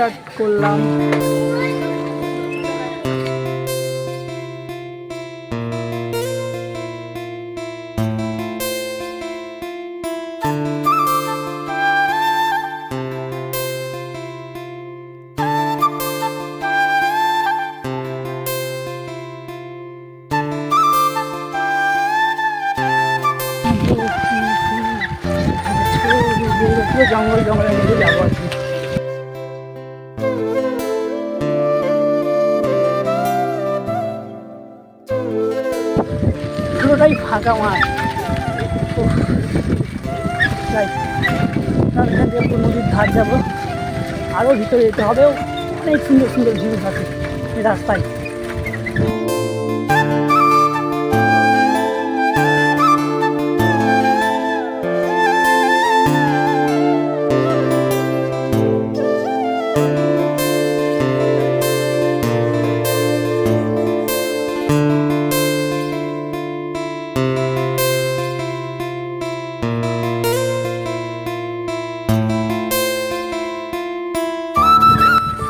Start করলাম। পুরো জঙ্গল জঙ্গলের যাব আর কি। পুরোটাই ফাঁকা মাঠ। উফ, যাই তার এখান থেকে নদীর ধার যাব। আরও ভিতরে যেতে হবে অনেক সুন্দর সুন্দর ভিউ থাকে রাস্তায়।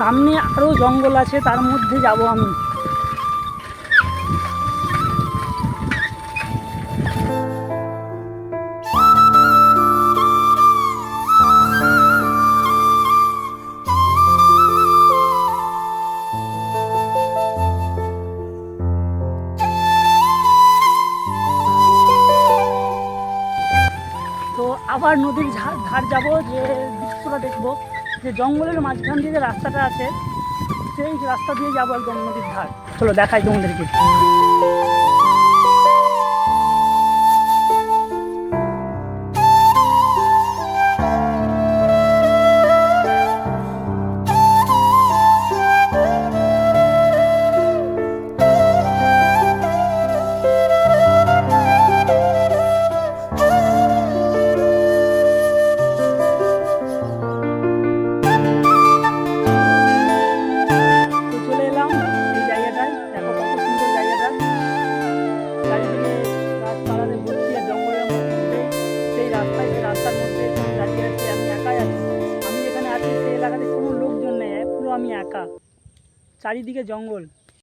সামনে আরও জঙ্গল আছে তার মধ্যে যাব আমি। আবার নদীর ঝা- ধার যাব, যে দৃশ্যটা দেখব। যে জঙ্গলের মাঝখান দিয়ে যে রাস্তাটা আছে, সেই রাস্তা দিয়ে যাব একদম নদীর ধার। চলো দেখাই তোমাদেরকে। এলাকাতে কোনো লোকজন নেই পুরো আমি একা। চারিদিকে জঙ্গল।